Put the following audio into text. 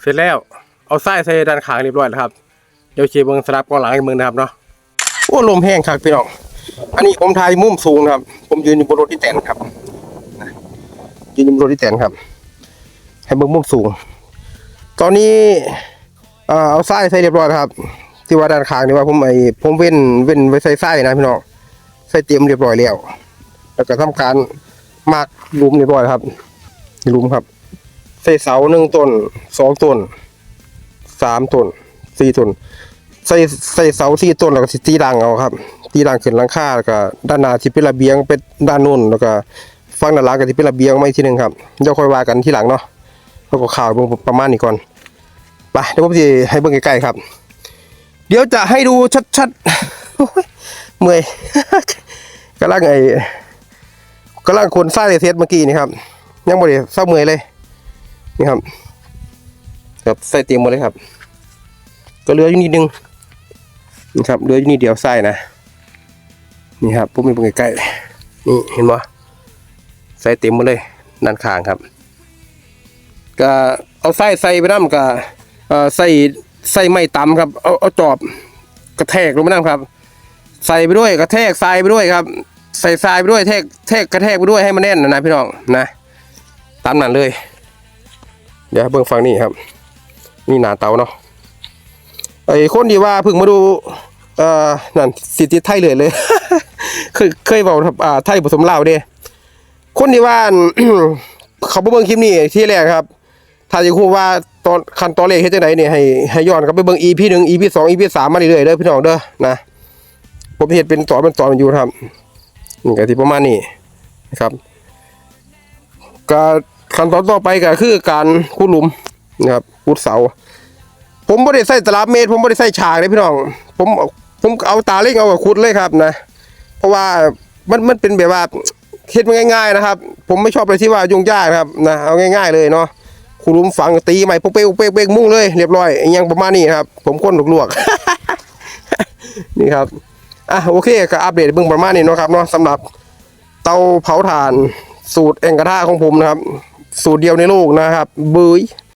เสร็จแล้วเอาไส้ใส่ด้านขางเรียบร้อยแล้วครับ เดี๋ยวเชียร์เบิงสลับกองหลังให้เมืองนะครับเนาะโอ้ลมแห้งครับพี่น้องอันนี้ผมถ่ายมุมสูงครับ ผมยืนอยู่บนรถที่แตนครับยืนอยู่บนรถที่แตนครับ ให้เบิ่งมุมสูง ตอนนี้เอาไส้ใส่เรียบร้อยครับ ที่ว่าด้านขางนี่ว่าผมไอ้ผมเว้นเว้นไว้ใส่ไส้นะพี่น้องใส่เตรียมเรียบร้อยแล้วแล้วก็ทำการมากลุมเรียบร้อยครับลุมครับ ใส่เสาหนึ่งต้นสองต้นสามต้นสี่ต้นใส่ใส่เสาสี่ต้นแล้วก็ตีดังเอาครับ ตีดังขึ้นหลังคาแล้วก็ด้านหน้าที่เป็นระเบียงเป็นด้านนู้นแล้วก็ฝั่งด้านหลังก็ที่เป็นระเบียงมาอีกทีหนึ่งครับเดี๋ยวค่อยว่ากันทีหลังเนาะแล้วก็ข่าวประมาณนี้ก่อนไปเดี๋ยวผมจะให้เบิ่งใกล้ๆครับ เดี๋ยวจะให้ดูชัดๆเมื่อยกำลังไอ้กำลังคนสร้างเทสเมื่อกี้นี่ครับ ยังบ่ได้เศร้าเมื่อยเลย นี่ครับครับใส่เตรียมหมดเลยครับ ก็เหลืออยู่นิดนึงนี่ครับเหลืออยู่นิดเดียวใส่นะนี่ครับผมมีเบิ่งใกล้ๆนี่เห็นบ่ใส่เต็มหมดเลยด้านข้างครับ ก็เอาไส้ใส่ไปน้ำก็ใส่ใส่ไม้ตำครับเอาเอาจอบกระแทกลงไปน้ำครับ ใส่ไปด้วยกระแทกทรายไปด้วยครับ ใส่ทรายไปด้วยแทกแทกกระแทกไปด้วยให้มันแน่นนะพี่น้องนะตามนั้นเลย เดี๋ยวเบิ่งฟังนี่ครับ นี่หนาเตาเนาะไอ้คนที่ว่าเพิ่งมาดูเอ่อนั่นสิติไทยเลยเลยเคยเคยบอกอ่าไทยผสมลาวเด้คนที่ว่าเขาไปเบิ่งคลิปนี้ที่แรกครับ ถ้าจะคูว่าตอนขั้นตอนแรกเฮ็ดจังไดเนี่ยให้ให้ย้อนกลับไปเบิ่ง EP 1 EP 2 EP 3มาเรื่อยๆเด้อพี่น้องเด้อนะผมเฮ็ดเป็นตอนเป็นตอนอยู่ครับนี่ก็ที่ประมาณนี้นะครับก็ ขั้นตอนต่อไปก็คือการขุดหลุมนะครับขุดเสา ผมบ่ได้ใส่ตลับเมตร ผมบ่ได้ใส่ฉากเลยพี่น้อง ผมผมเอาตาเล็กเอากับขุดเลยครับนะ เพราะว่ามันมันเป็นแบบว่าเฮ็ดมันง่าย ๆนะครับ ผมไม่ชอบอะไรที่ว่ายุ่งยากครับนะเอาง่าย ๆเลยเนาะขุดหลุมฝังตีใหม่ปุ๊กเป๊กเป๊กเป๊กมุ่งเลยเรียบร้อยอหยังประมาณนี้ครับ ผมก้นลวกๆนี่ครับอะโอเคก็อัปเดตเบื้องประมาณนี้เนาะครับเนาะสำหรับเตาเผาถ่านสูตรแองกระทะของผมนะครับ สูตรเดียวในโลกนะครับเบย